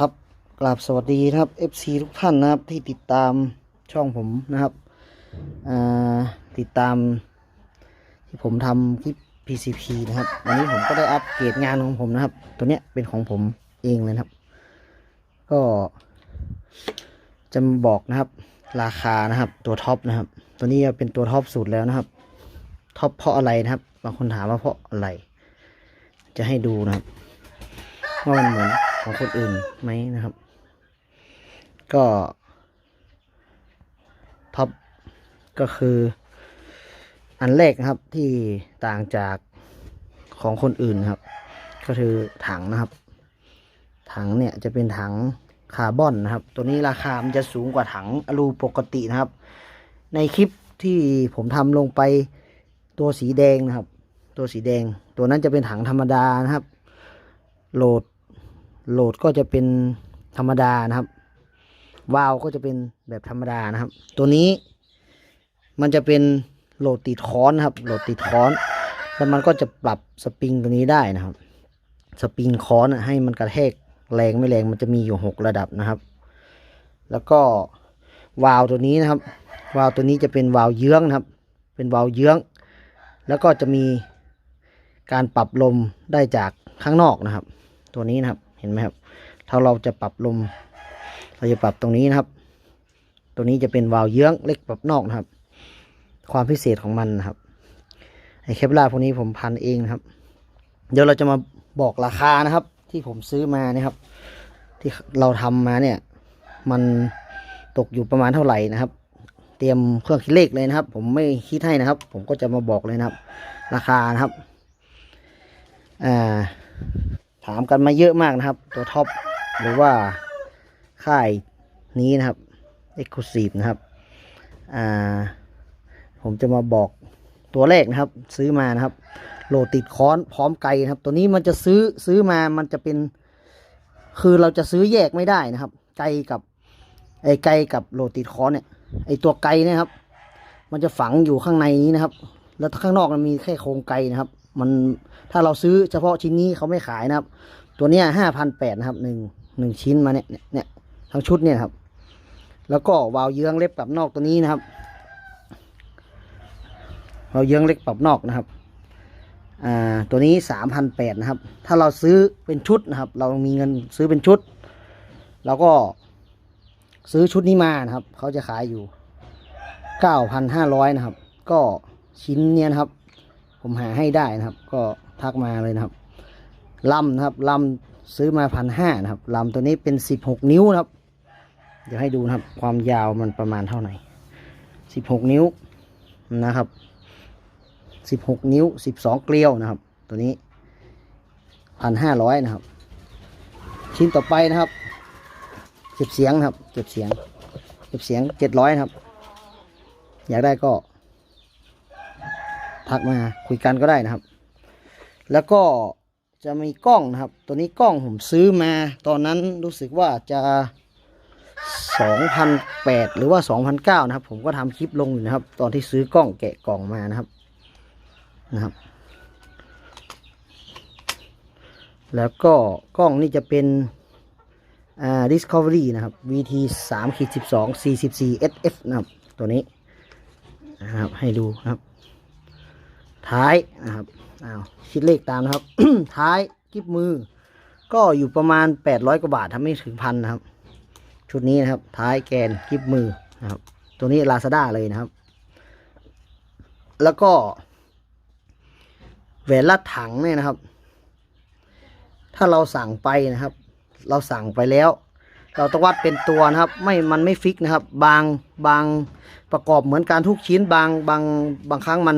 ครับกราบสวัสดีนะครับ FC ทุกท่านนะครับที่ติดตามช่องผมนะครับติดตาม ที่ผมทำคลิป PCP นะครับวันนี้ผมก็ได้อัปเกรดงานของผมนะครับ ตัวเนี้ยเป็นของผมเองเลยครับ ก็จะบอกนะครับ ราคานะครับตัวท็อปนะครับ ตัวนี้เป็นตัวท็อปสุดแล้วนะครับท็อปเพราะอะไรนะครับบางคนถามว่าเพราะอะไร จะให้ดูนะครับว่ามันเหมือน ของคนอื่นไหมนะครับ ก็ท็อปก็คืออันแรกนะครับที่ต่างจากของคนอื่นนะครับ ก็คือถังนะครับ ถังเนี่ยจะเป็นถังคาร์บอนนะครับ ตัวนี้ราคามันจะสูงกว่าถังอลูปกตินะครับ ในคลิปที่ผมทำลงไปตัวสีแดงนะครับ ตัวสีแดง ตัวนั้นจะเป็นถังธรรมดานะครับ โหลด โหลดก็จะเป็นธรรมดานะครับ วาล์วก็จะเป็นแบบธรรมดานะครับ ตัวนี้มันจะเป็นโหลดติดค้อนนะครับ โหลดติดค้อน แล้วมันก็จะปรับสปริงตัวนี้ได้นะครับ สปริงค้อนให้มันกระแทกแรงไม่แรงมันจะมีอยู่หกระดับนะครับ แล้วก็วาล์วตัวนี้นะครับ วาล์วตัวนี้จะเป็นวาล์วเยื้องนะครับ เป็นวาล์วเยื้อง แล้วก็จะมีการปรับลมได้จากข้างนอกนะครับ ตัวนี้นะครับ ห็นไหมครับ ถ้าเราจะปรับลม เราจะปรับตรงนี้นะครับตัวนี้จะเป็นวาล์วเยื้องเล็กปรับนอกนะครับ ความพิเศษของมันนะครับไอเคปลาพวกนี้ผมพันเองนะครับ เดี๋ยวเราจะมาบอกราคานะครับ ที่ผมซื้อมาเนี่ยครับ ที่เราทำมาเนี่ย มันตกอยู่ประมาณเท่าไหร่นะครับ เตรียมเครื่องคิดเลขเลยนะครับ ผมไม่คิดให้นะครับ ผมก็จะมาบอกเลยนะครับ ราคานะครับอ่า ถามกันมาเยอะมากนะครับ ตัวท็อปหรือว่าค่ายนี้นะครับ Exclusive นะครับอ่าผมจะมาบอกตัวแรกนะครับ ซื้อมานะครับ โหลดติดค้อนพร้อมไกลนะครับ ตัวนี้มันจะซื้อซื้อมามันจะเป็น คือเราจะซื้อแยกไม่ได้นะครับ ไกลกับไอไกลกับโหลดติดค้อนเนี่ยไอตัวไกลเนะครับ มันจะฝังอยู่ข้างในนี้นะครับ แล้วข้างนอกมันมีแค่โครงไกลนะครับ มัน ถ้าเราซื้อเฉพาะชิ้นนี้เขาไม่ขายนะครับ ตัวเนี้ยห้าพันแปดนะครับหนึ่งหนึ่งชิ้นมาเนี่ยเนี่ยทั้งชุดเนี่ยครับ แล้วก็วาล์วเยื้องเล็บปรับนอกตัวนี้นะครับวาล์วเยื้องเล็กปรับนอกนะครับอ่าตัวนี้สามพันแปดนะครับ ถ้าเราซื้อเป็นชุดนะครับ เรามีเงินซื้อเป็นชุด เราก็ซื้อชุดนี้มานะครับเขาจะขายอยู่เก้าพันห้าร้อยนะครับ ก็ชิ้นเนี้ยนะครับ ผมหาให้ได้นะครับ ก็ ทักมาเลยนะครับลำนะครับลำซื้อมาพันห้านะครับลำตัวนี้เป็นสิบหกนิ้วนะครับ เดี๋ยวให้ดูนะครับ ความยาวมันประมาณเท่าไหร่สิบหกนิ้วนะครับสิบหกนิ้วสิบสองเกลียวนะครับ ตัวนี้พันห้าร้อยนะครับ ชิ้นต่อไปนะครับ เก็บเสียงนะครับ เก็บเสียง เก็บเสียงเจ็ดร้อยครับ อยากได้ก็ ทักมาคุยกันก็ได้นะครับ แล้วก็จะมีกล้องนะครับ ตัวนี้กล้องผมซื้อมา ตอนนั้นรู้สึกว่าจะสองพันแปดหรือว่าสองพันเก้านะครับ ผมก็ทำคลิปลงอยู่นะครับ ตอนที่ซื้อกล้องแกะกล่องมานะครับนะครับ แล้วก็กล้องนี่จะเป็นอ่า Discovery นะครับ VT 3ขีด12 44 SF นะครับ ตัวนี้นะครับให้ดูนะครับ ท้ายนะครับอ้าวคิดเลขตามนะครับ ท้ายกิบมือ ก็อยู่ประมาณ 800 กว่าบาททำไม่ถึงพันนะครับ ชุดนี้นะครับ ท้ายแกนกิบมือนะครับ ตัวนี้ Lazada เลยนะครับ แล้วก็แหวนลัดถังเนี่ยนะครับ ถ้าเราสั่งไปนะครับ เราสั่งไปแล้ว เราต้องวัดเป็นตัวนะครับ ไม่มันไม่ฟิกนะครับ บางบางประกอบเหมือนกันทุกชิ้นบางบางบางครั้งมัน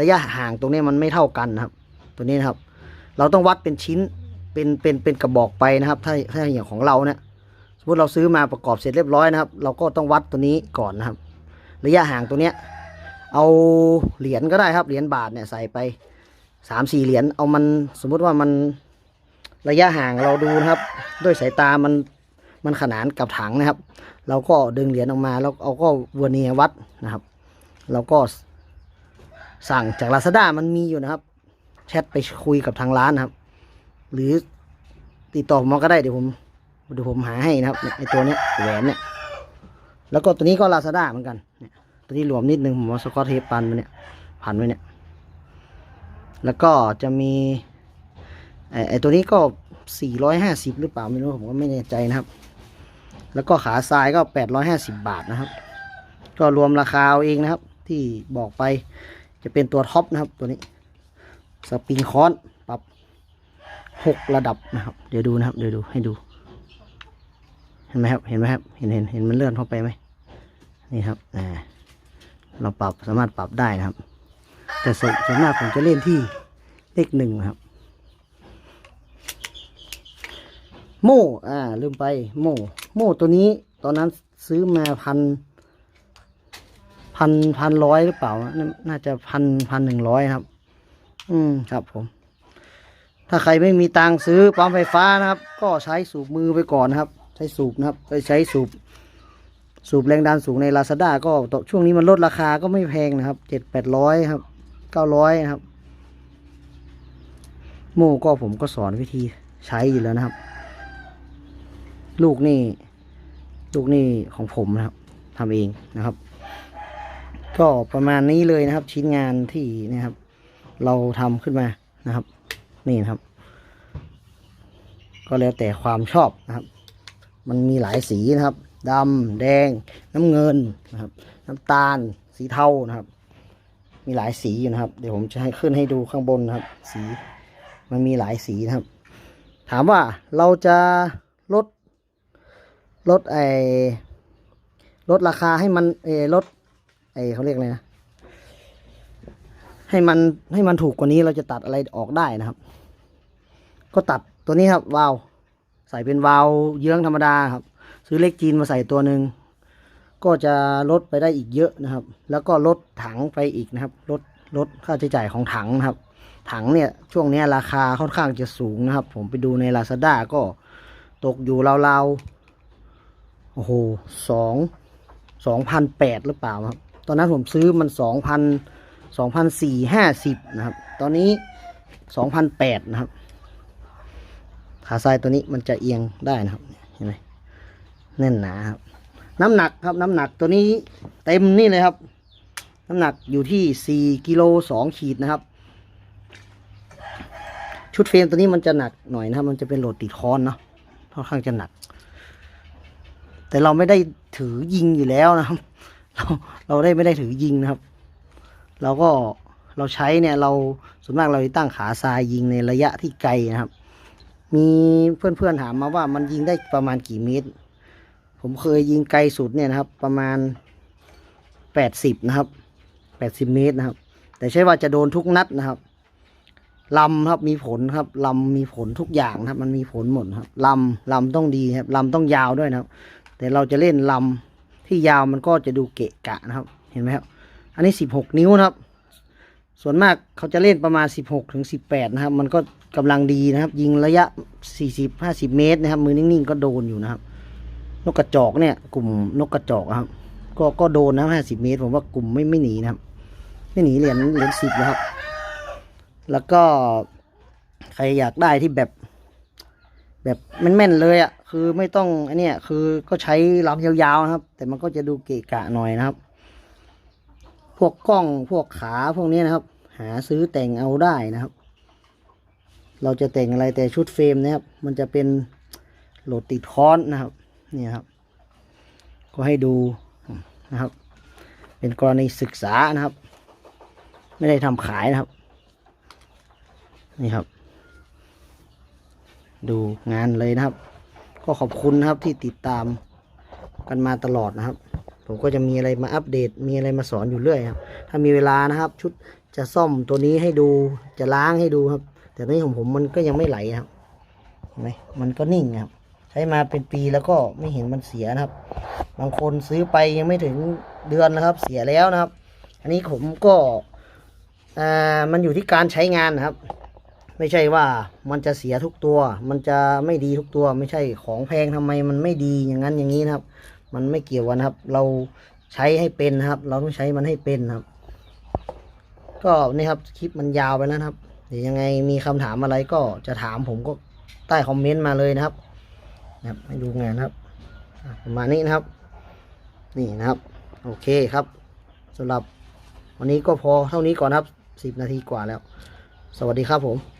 ระยะห่างตรงนี้มันไม่เท่ากันนะครับ ตัวนี้นะครับ เราต้องวัดเป็นชิ้นเป็นเป็นเป็นกระบอกไปนะครับ ถ้าถ้าอย่างของเราเนี่ยสมมติเราซื้อมาประกอบเสร็จเรียบร้อยนะครับ เราก็ต้องวัดตัวนี้ก่อนนะครับ ระยะห่างตัวเนี้ยเอาเหรียญก็ได้ครับเหรียญบาทเนี่ยใส่ไปสามสี่เหรียญเอามันสมมุติว่ามันระยะห่างเราดูนะครับ ด้วยสายตามันมันขนานกับถังนะครับ เราก็ดึงเหรียญออกมาแล้วเอาก็วอร์เนียวัดนะครับ เราก็ สั่งจากลาซาด้ามันมีอยู่นะครับ แชทไปคุยกับทางร้านนะครับ หรือติดต่อผมาก็ได้เดี๋ยวผมเดี๋ยวผมหาให้นะครับไอตัวเนี้ยแหวนเนี่ยแล้วก็ตัวนี้ก็ลาซาด้าเหมือนกันเนี่ยตัวนี้หลวมนิดนึงผมเอาสกอตเทปปันมาเนี่ยพันไว้เนี่ย แล้วก็จะมีไอไอตัวนี้ก็สี่ร้อยห้าสิบหรือเปล่าไม่รู้ผมก็ไม่แน่ใจนะครับ แล้วก็ขาทรายก็แปดร้อยห้าสิบบาทนะครับ ก็รวมราคาเอาเองนะครับ ที่บอกไป จะเป็นตัวท็อปนะครับตัวนี้สปริงคอนปรับหกระดับนะครับ เดี๋ยวดูนะครับ เดี๋ยวดูให้ดู เห็นไหมครับ เห็นไหมครับ เห็นเห็นเห็นมันเลื่อนเข้าไปไหมนี่ครับอ่าเราปรับสามารถปรับได้นะครับ แต่ส่วนส่วนมากผมจะเล่นที่เลขหนึ่งนะครับ โม่อ่าลืมไปโม่โม่ตัวนี้ตอนนั้นซื้อมาพัน พันพันร้อยหรือเปล่า น่าจะพันพันหนึ่งร้อยครับ อืมครับผม ถ้าใครไม่มีตังซื้อปั๊มไฟฟ้านะครับ ก็ใช้สูบมือไปก่อนนะครับ ใช้สูบนะครับไปใช้สูบ สูบแรงดันสูงใน Lazada ก็ตช่วงนี้มันลดราคาก็ไม่แพงนะครับเจ็ดแปดร้อยครับเก้าร้อยนะครับ โม่ก็ผมก็สอนวิธีใช้อยู่แล้วนะครับ ลูกนี่ ลูกนี่ของผมนะครับทำเองนะครับ ก็ประมาณนี้เลยนะครับ ชิ้นงานที่นะครับ เราทำขึ้นมานะครับ นี่นะครับ ก็แล้วแต่ความชอบนะครับ มันมีหลายสีนะครับดำแดง น้ำเงินนะครับ น้ำตาล สีเทานะครับ มีหลายสีอยู่นะครับ เดี๋ยวผมจะให้ขึ้นให้ดูข้างบนนะครับ สีมันมีหลายสีนะครับ ถามว่าเราจะลดลดไอลดราคาให้มันเอลด ไอเขาเรียกอะไรนะให้มันให้มันถูกกว่านี้เราจะตัดอะไรออกได้นะครับ ก็ตัดตัวนี้ครับวาล์วใส่เป็นวาล์วเยื้องธรรมดาครับ ซื้อเลขจีนมาใส่ตัวหนึ่งก็จะลดไปได้อีกเยอะนะครับ แล้วก็ลดถังไปอีกนะครับ ลดลดค่าใช้จ่ายของถังนะครับ ถังเนี่ยช่วงนี้ราคาค่อนข้างจะสูงนะครับ ผมไปดูใน Lazada ก็ตกอยู่ราวๆโอ้โหสองสองพันแปดหรือเปล่าครับ ตอนนั้นผมซื้อมันสองพันสองพันสี่ห้าสิบนะครับ ตอนนี้สองพันแปดนะครับ ขาทรายตัวนี้มันจะเอียงได้นะครับ เห็นไหมแน่นหนาครับ น้ำหนักครับ น้ำหนักตัวนี้เต็มนี่เลยครับ น้ำหนักอยู่ที่สี่กิโลสองขีดนะครับ ชุดเฟรมตัวนี้มันจะหนักหน่อยนะครับ มันจะเป็นโหลดติดคอนเนาะค่อนข้างจะหนัก แต่เราไม่ได้ถือยิงอยู่แล้วนะครับ เราเราได้ไม่ได้ถือยิงนะครับ เราก็เราใช้เนี่ยเราส่วนมากเราจะตั้งขาทรายยิงในระยะที่ไกลนะครับ มีเพื่อนๆถามมาว่ามันยิงได้ประมาณกี่เมตร ผมเคยยิงไกลสุดเนี่ยนะครับ ประมาณแปดสิบนะครับแปดสิบเมตรนะครับ แต่ใช่ว่าจะโดนทุกนัดนะครับลำครับมีผลครับลำมีผลทุกอย่างนะครับ มันมีผลหมดครับลำลำต้องดีครับลำต้องยาวด้วยนะครับ แต่เราจะเล่นลำ ที่ยาวมันก็จะดูเกะกะนะครับ เห็นไหมครับ อันนี้สิบหกนิ้วนะครับ ส่วนมากเขาจะเล่นประมาณ 16ถึง18 นะครับ มันก็กำลังดีนะครับ ยิงระยะ 40 50 เมตรนะครับ มือนิ่งๆก็โดนอยู่นะครับ นกกระจอกเนี่ย กลุ่มนกกระจอกครับ ก็ก็โดนนะ50 เมตร ผมว่ากลุ่มไม่ไม่หนีนะครับ ไม่หนีเหรียญเหรียญสิบนะครับ แล้วก็ใครอยากได้ที่แบบ แบบแม่นๆเลยอะ่ะ คือไม่ต้องอันเนี้ยคือก็ใช้ลำยาวๆนะครับ แต่มันก็จะดูเกะกะหน่อยนะครับ พวกกล้องพวกขาพวกนี้นะครับ หาซื้อแต่งเอาได้นะครับ เราจะแต่งอะไรแต่ชุดเฟรมนะครับ มันจะเป็นโหลดติดค้อนนะครับนี่ครับ ก็ให้ดูนะครับ เป็นกรณีศึกษานะครับ ไม่ได้ทำขายนะครับ นี่ครับ ดูงานเลยนะครับ ก็ขอบคุณนะครับที่ติดตามกันมาตลอดนะครับ ผมก็จะมีอะไรมาอัปเดต มีอะไรมาสอนอยู่เรื่อยครับ ถ้ามีเวลานะครับ ชุดจะซ่อมตัวนี้ให้ดูจะล้างให้ดูครับ แต่ตัวนี้ของผมมันก็ยังไม่ไหลครับเห็นไหมมันก็นิ่งครับ ใช้มาเป็นปีแล้วก็ไม่เห็นมันเสียนะครับ บางคนซื้อไปยังไม่ถึงเดือนนะครับ เสียแล้วนะครับ อันนี้ผมก็อ่ามันอยู่ที่การใช้งานนะครับ ไม่ใช่ว่ามันจะเสียทุกตัว มันจะไม่ดีทุกตัว ไม่ใช่ของแพงทำไมมันไม่ดีอย่างนั้นอย่างนี้นะครับ มันไม่เกี่ยวกันะครับ เราใช้ให้เป็นครับ เราต้องใช้มันให้เป็นครับ ก็นี่ครับคลิปมันยาวไปแล้วครับเดี๋ยวยังไงมีคำถามอะไรก็จะถามผมก็ใต้คอมเมนต์มาเลยนะครับนะครับให้ดูงานนะครับประมาณนี้นะครับ นี่นะครับ โอเคครับสำหรับวันนี้ก็พอเท่านี้ก่อนครับสิบนาทีกว่าแล้ว สวัสดีครับผม